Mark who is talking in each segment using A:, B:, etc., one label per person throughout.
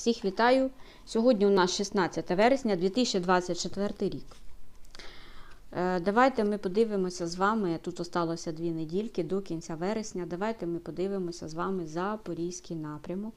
A: Всіх вітаю! Сьогодні у нас 16 вересня 2024 рік. Е, Давайте ми подивимося з вами. Тут осталося дві недільки до кінця вересня. Давайте ми подивимося з вами Запорізький напрямок.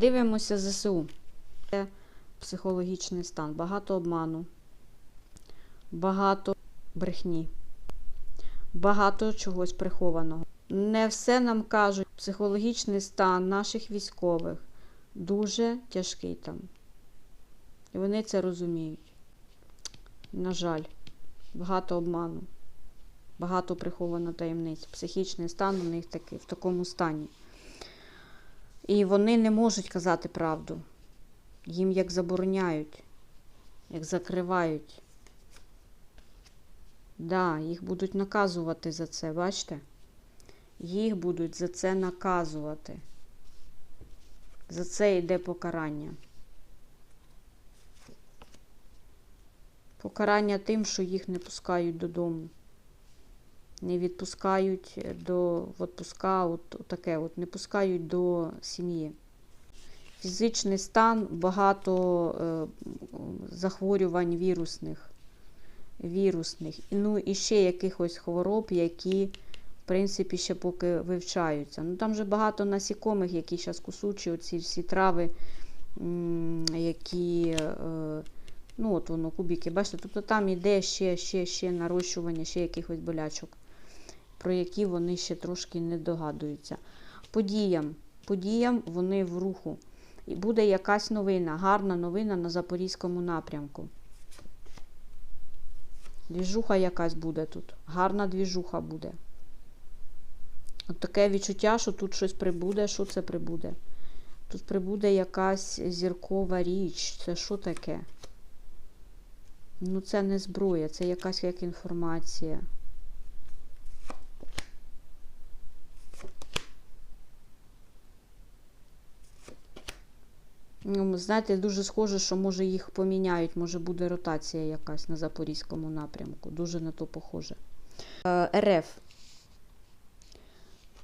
A: Дивимося ЗСУ. Це психологічний стан. Багато обману, багато брехні, багато чогось прихованого. Не все нам кажуть. Психологічний стан наших військових дуже тяжкий там. І вони це розуміють. На жаль, багато обману, багато приховано таємниць. Психічний стан у них такий, в такому стані. І вони не можуть казати правду. Їм як забороняють, як закривають. Да, їх будуть наказувати за це, бачите? Їх будуть за це наказувати. За це йде покарання. Покарання тим, що їх не пускають додому. Не відпускають до в отпуска, от таке, от не пускають до сім'ї. Фізичний стан, багато е, захворювань вірусних, вірусних. Ну і ще якихось хвороб, які, в принципі, ще поки вивчаються. Ну там же багато насікомих, які зараз кусучі, оці всі трави, які. Е, Ну, от воно, кубики, бачите, тобто там іде ще, ще, ще нарощування, ще якихось болячок, про які вони ще трошки не догадуються. Подіям, подіям вони в руху. І буде якась новина, гарна новина на Запорізькому напрямку. Двіжуха якась буде тут. Гарна двіжуха буде. От таке відчуття, що тут щось прибуде. Що це прибуде? Тут прибуде якась зіркова річ. Це що таке? Ну, це не зброя, це якась як інформація. Знаєте, дуже схоже, що може їх поміняють, може буде ротація якась на Запорізькому напрямку. Дуже на то похоже. Е, РФ.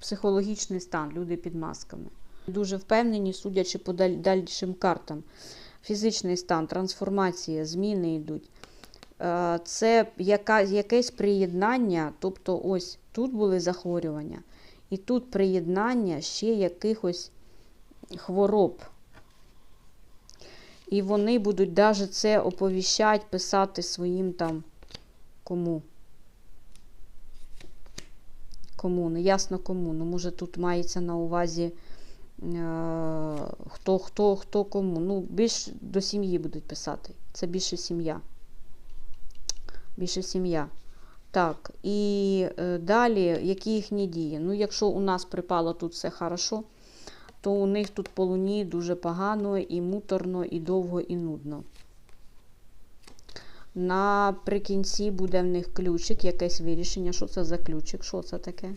A: Психологічний стан, люди під масками. Дуже впевнені, судячи по дальшим картам. Фізичний стан, трансформація, зміни йдуть. Е, Це яка, якесь приєднання, тобто ось тут були захворювання, і тут приєднання ще якихось хвороб. І вони будуть навіть це оповіщати, писати своїм там кому. Кому, не ясно кому. Ну, може, тут мається на увазі е, хто, хто, хто кому. Ну, більш до сім'ї будуть писати. Це більше сім'я. Більше сім'я. Так, і е, далі, які їхні дії? Ну, якщо у нас припало тут все хорошо, то у них тут по луні дуже погано, і муторно, і довго, і нудно. Наприкінці буде в них ключик, якесь вирішення. Що це за ключик? Що це таке?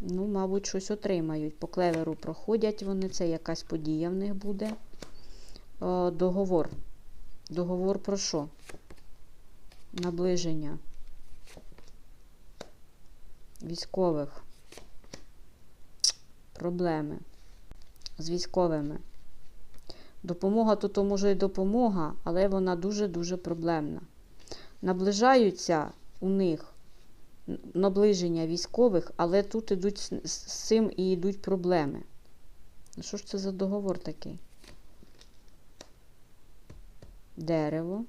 A: Ну, мабуть, щось отримають. По клеверу проходять вони, це якась подія в них буде. Е, договор. Договор про що? Наближення військових. Проблеми з військовими. Допомога то, то може і допомога, але вона дуже-дуже проблемна. Наближаються у них наближення військових, але тут ідуть з цим і йдуть проблеми. Ну, Що ж це за договор такий? Дерево.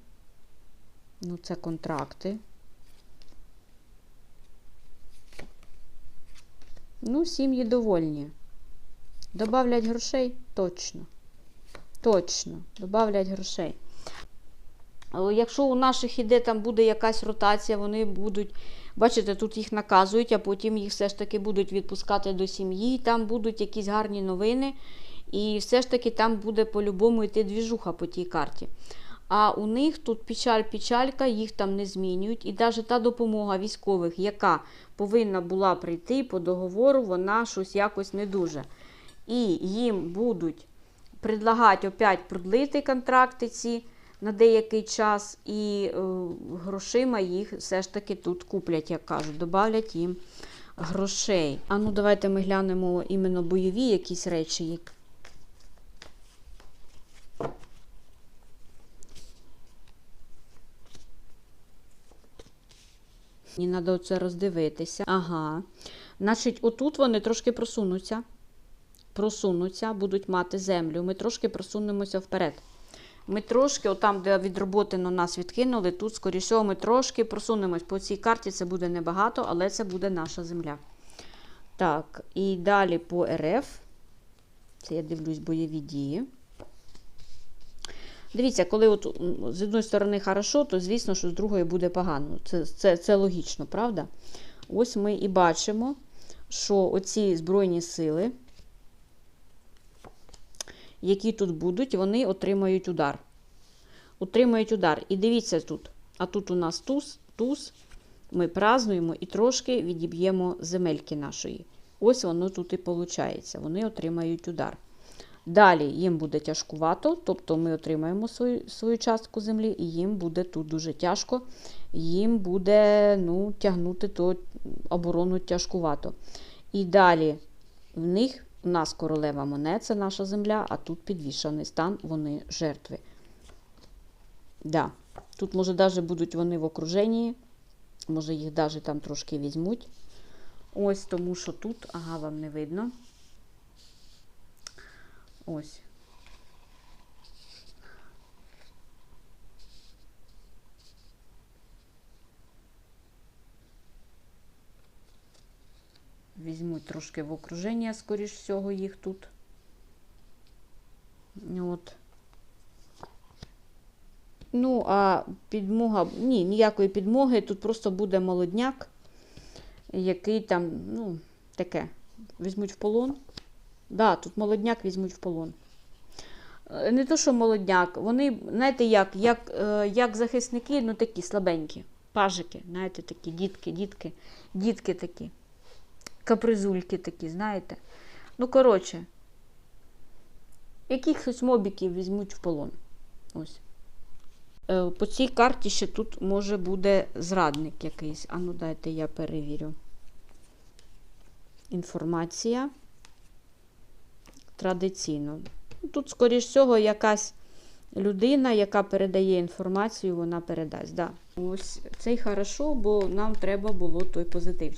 A: Ну, це контракти. Ну, сім'ї довольні. Добавлять грошей? Точно. Точно. Добавлять грошей. Е, Якщо у наших іде там буде якась ротація, вони будуть, бачите, тут їх наказують, а потім їх все ж таки будуть відпускати до сім'ї, там будуть якісь гарні новини, і все ж таки там буде по-любому йти двіжуха по тій карті. А у них тут печаль-печалька, їх там не змінюють. І навіть та допомога військових, яка повинна була прийти по договору, вона щось якось не дуже. І їм будуть предлагати опять продлити контракти ці на деякий час, і е, грошима їх все ж таки тут куплять, як кажуть, добавлять їм грошей. А ну давайте ми глянемо іменно бойові якісь речі. Мені треба це роздивитися. Ага. Значить, отут вони трошки просунуться. Просунуться, будуть мати землю. Ми трошки просунемося вперед. Ми трошки, отам, де від роботи на нас відкинули, тут, скоріше, ми трошки просунемось. По цій карті це буде небагато, але це буде наша земля. Так, і далі по РФ. Це я дивлюсь бойові дії. Дивіться, коли от з одної сторони хорошо, то звісно, що з другої буде погано. Це, це, це логічно, правда? Ось ми і бачимо, що оці Збройні сили, які тут будуть, вони отримають удар. Отримають удар. І дивіться тут. А тут у нас туз, туз. Ми празднуємо і трошки відіб'ємо земельки нашої. Ось воно тут і виходить. Вони отримають удар. Далі їм буде тяжкувато, тобто ми отримаємо свою, свою частку землі, і їм буде тут дуже тяжко. Їм буде ну, тягнути ту оборону тяжкувато. І далі в них, у нас королева монет, це наша земля, а тут підвішаний стан, вони жертви. Да. Тут, може, навіть будуть вони в окруженні, може, їх навіть там трошки візьмуть. Ось, тому що тут, ага, вам не видно. Ось. Візьмуть трошки в окруження, скоріш всього, їх тут. От. Ну, а підмога, ні, ніякої підмоги. Тут просто буде молодняк, який там, ну, таке, візьмуть в полон. Да, тут молодняк візьмуть в полон. Е, Не то, що молодняк, вони, знаєте, як, як, е, як захисники, ну такі слабенькі. Пажики, знаєте, такі дітки, дітки, дітки такі. Капризульки такі, знаєте. Ну, коротше, якихось мобіків візьмуть в полон. Ось. Е, По цій карті ще тут може буде зрадник якийсь. А ну дайте я перевірю. Інформація. Традиційно. Тут, скоріш всього, якась людина, яка передає інформацію, вона передасть. Да. Ось це й хорошо, бо нам треба було той позитив.